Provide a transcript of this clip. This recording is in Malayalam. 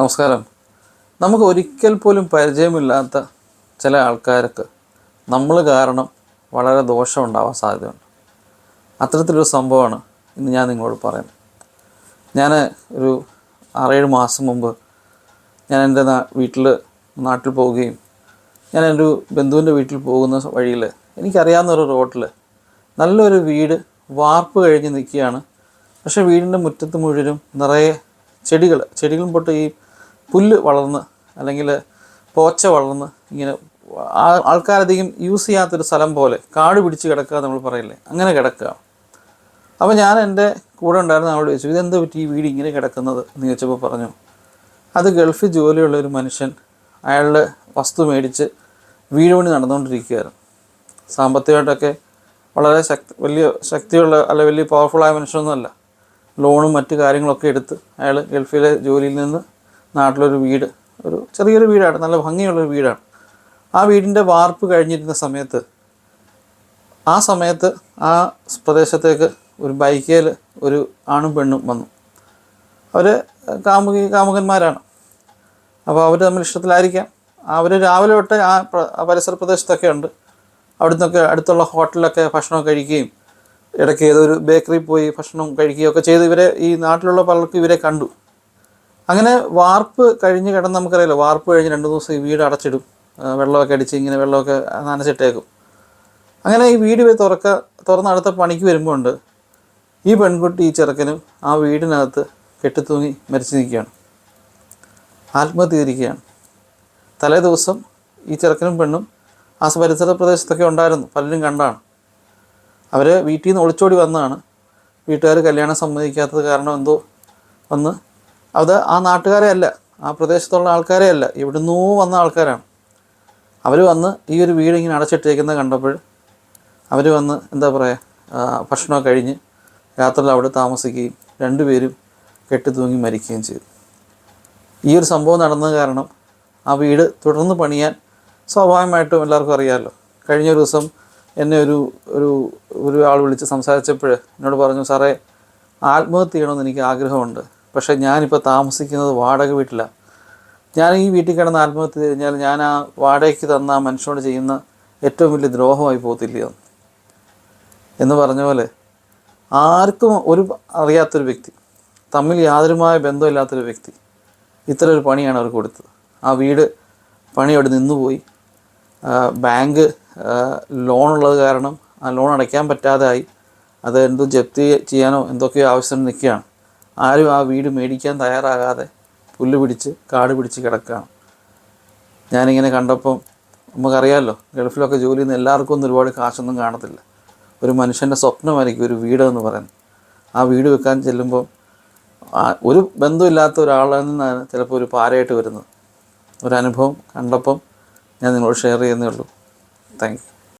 നമസ്കാരം. നമുക്ക് ഒരിക്കൽ പോലും പരിചയമില്ലാത്ത ചില ആൾക്കാർക്ക് നമ്മൾ കാരണം വളരെ ദോഷം ഉണ്ടാവാൻ സാധ്യതയുണ്ട്. അത്തരത്തിലൊരു സംഭവമാണ് ഇന്ന് ഞാൻ നിങ്ങളോട് പറയുന്നത്. ഞാൻ ഒരു ആറേഴ് മാസം മുമ്പ് ഞാൻ എന്റെ വീട്ടിൽ നാട്ടിൽ പോവുകയും ഞാൻ എന്റെ ബന്ധുവിന്റെ വീട്ടിൽ പോകുന്ന വഴിയിൽ എനിക്കറിയാവുന്ന ഒരു റോട്ടിൽ നല്ലൊരു വീട് വാർപ്പ് കഴിഞ്ഞ് നിൽക്കുകയാണ്. പക്ഷേ വീടിന്റെ മുറ്റത്ത് മുഴുവനും നിറയെ ചെടികൾ ചെടികളും പൊട്ട് ഈ പുല്ല് വളർന്ന് അല്ലെങ്കിൽ പോച്ച വളർന്ന് ഇങ്ങനെ ആൾക്കാരധികം യൂസ് ചെയ്യാത്തൊരു സ്ഥലം പോലെ കാട് പിടിച്ച് കിടക്കുക നമ്മൾ പറയില്ലേ അങ്ങനെ കിടക്കുക. അപ്പോൾ ഞാൻ എന്റെ കൂടെ ഉണ്ടായിരുന്ന ആളോട് ചോദിച്ചു ഇതെന്താ പറ്റി ഈ വീട് ഇങ്ങനെ കിടക്കുന്നത്? എന്ന് ചോദിച്ചപ്പോൾ പറഞ്ഞു അത് ഗൾഫിൽ ജോലിയുള്ള ഒരു മനുഷ്യൻ അയാളുടെ വസ്തു മേടിച്ച് വീട് പണി നടന്നുകൊണ്ടിരിക്കുകയായിരുന്നു. സാമ്പത്തികമായിട്ടൊക്കെ വളരെ ശക്തി വലിയ ശക്തിയുള്ള അല്ല വലിയ പവർഫുള്ളായ മനുഷ്യനൊന്നുമല്ല. ലോണും മറ്റു കാര്യങ്ങളൊക്കെ എടുത്ത് അയാൾ ഗൾഫിലെ ജോലിയിൽ നിന്ന് നാട്ടിലൊരു വീട് ഒരു ചെറിയൊരു വീടാണ് നല്ല ഭംഗിയുള്ളൊരു വീടാണ്. ആ വീടിന്റെ വാർപ്പ് കഴിഞ്ഞിരുന്ന സമയത്ത് ആ സമയത്ത് ആ പ്രദേശത്തേക്ക് ഒരു ബൈക്കേൽ ഒരു ആണും പെണ്ണും വന്നു. അവർ കാമുകി കാമുകന്മാരാണ്. അപ്പോൾ അവർ തമ്മിൽ ഇഷ്ടത്തിലായിരിക്കാം. അവർ രാവിലെ തൊട്ട് ആ പ്ര- പരിസര പ്രദേശത്തൊക്കെ ഉണ്ട്. അവിടെ നിന്നൊക്കെ അടുത്തുള്ള ഹോട്ടലിലൊക്കെ ഭക്ഷണം കഴിക്കുകയും ഇടയ്ക്ക് ഏതൊരു ബേക്കറിയിൽ പോയി ഭക്ഷണം കഴിക്കുകയും ഒക്കെ ചെയ്ത് ഇവരെ ഈ നാട്ടിലുള്ള പലർക്കും ഇവരെ കണ്ടു. അങ്ങനെ വാർപ്പ് കഴിഞ്ഞ് കിടന്ന് നമുക്കറിയാലോ വാർപ്പ് കഴിഞ്ഞ് രണ്ട് ദിവസം ഈ വീട് അടച്ചിടും. വെള്ളമൊക്കെ അടിച്ച് ഇങ്ങനെ വെള്ളമൊക്കെ നനച്ചിട്ടേക്കും. അങ്ങനെ ഈ വീട് തുറക്ക തുറന്ന് അടുത്ത പണിക്ക് വരുമ്പോൾ ഉണ്ട് ഈ പെൺകുട്ടി ഈ ചെറുക്കനും ആ വീടിനകത്ത് കെട്ടിത്തൂങ്ങി മരിച്ചു നിൽക്കുകയാണ്. ആത്മഹത്യ ചെയ്തിരിക്കുകയാണ് തലേ ദിവസം ഈ ചെറുക്കനും പെണ്ണും ആ പരിസര പ്രദേശത്തൊക്കെ ഉണ്ടായിരുന്നു പലരും കണ്ടാണ്. അവർ വീട്ടിൽ നിന്ന് ഒളിച്ചോടി വന്നതാണ്. വീട്ടുകാർ കല്യാണം സമ്മതിക്കാത്തത് കാരണം എന്തോ വന്ന് അത് ആ നാട്ടുകാരെ അല്ല ആ പ്രദേശത്തുള്ള ആൾക്കാരെ അല്ല. ഇവിടുന്നോ വന്ന ആൾക്കാരാണ്. അവർ വന്ന് ഈ ഒരു വീട് ഇങ്ങനെ അടച്ചിട്ടേക്കുന്നത് കണ്ടപ്പോൾ അവർ വന്ന് എന്താ പറയുക ഭക്ഷണമൊക്കെ കഴിഞ്ഞ് രാത്രിയിൽ അവിടെ താമസിക്കുകയും രണ്ടുപേരും കെട്ടിത്തൂങ്ങി മരിക്കുകയും ചെയ്തു. ഈ ഒരു സംഭവം നടന്നത് കാരണം ആ വീട് തുടർന്ന് പണിയാൻ സ്വാഭാവികമായിട്ടും എല്ലാവർക്കും അറിയാമല്ലോ. കഴിഞ്ഞ ഒരു ദിവസം എന്നെ ഒരു ഒരു ഒരു ആൾ വിളിച്ച് സംസാരിച്ചപ്പോൾ എന്നോട് പറഞ്ഞു സാറേ ആത്മഹത്യ ചെയ്യണമെന്ന് എനിക്ക് ആഗ്രഹമുണ്ട്. പക്ഷേ ഞാനിപ്പോൾ താമസിക്കുന്നത് വാടക വീട്ടിലാണ് ഞാൻ ഈ വീട്ടിൽ കിടന്ന് ആത്മഹത്യ കഴിഞ്ഞാൽ ഞാൻ ആ വാടകയ്ക്ക് തന്ന ആ മനുഷ്യനോട് ചെയ്യുന്ന ഏറ്റവും വലിയ ദ്രോഹമായി പോകത്തില്ലയോ എന്ന് പറഞ്ഞ പോലെ ആർക്കും ഒരു അറിയാത്തൊരു വ്യക്തി തമ്മിൽ യാതൊരുമായ ബന്ധമില്ലാത്തൊരു വ്യക്തി ഇത്ര ഒരു പണിയാണ് അവർ കൊടുത്തത്. ആ വീട് പണി അവിടെ നിന്നുപോയി ബാങ്ക് ലോൺ ഉള്ളത് കാരണം ആ ലോൺ അടയ്ക്കാൻ പറ്റാതായി അത് എന്തോ ജപ്തി ചെയ്യാനോ എന്തൊക്കെയോ ആവശ്യം നിൽക്കുകയാണ്. ആരും ആ വീട് മേടിക്കാൻ തയ്യാറാകാതെ പുല്ല് പിടിച്ച് കാട് പിടിച്ച് കിടക്കുകയാണ്. ഞാനിങ്ങനെ കണ്ടപ്പം നമുക്കറിയാമല്ലോ ഗൾഫിലൊക്കെ ജോലി ചെയ്യുന്ന എല്ലാവർക്കും ഒന്നും ഒരുപാട് കാശൊന്നും കാണത്തില്ല. ഒരു മനുഷ്യന്റെ സ്വപ്നമായിരിക്കും ഒരു വീട് എന്ന് പറയുന്നത്. ആ വീട് വെക്കാൻ ചെല്ലുമ്പോൾ ഒരു ബന്ധമില്ലാത്ത ഒരാളിൽ നിന്നാണ് ചിലപ്പോൾ ഒരു പാരയായിട്ട് വരുന്നത്. ഒരനുഭവം കണ്ടപ്പം ഞാൻ നിങ്ങളോട് ഷെയർ ചെയ്യുന്നേ ഉള്ളൂ. താങ്ക്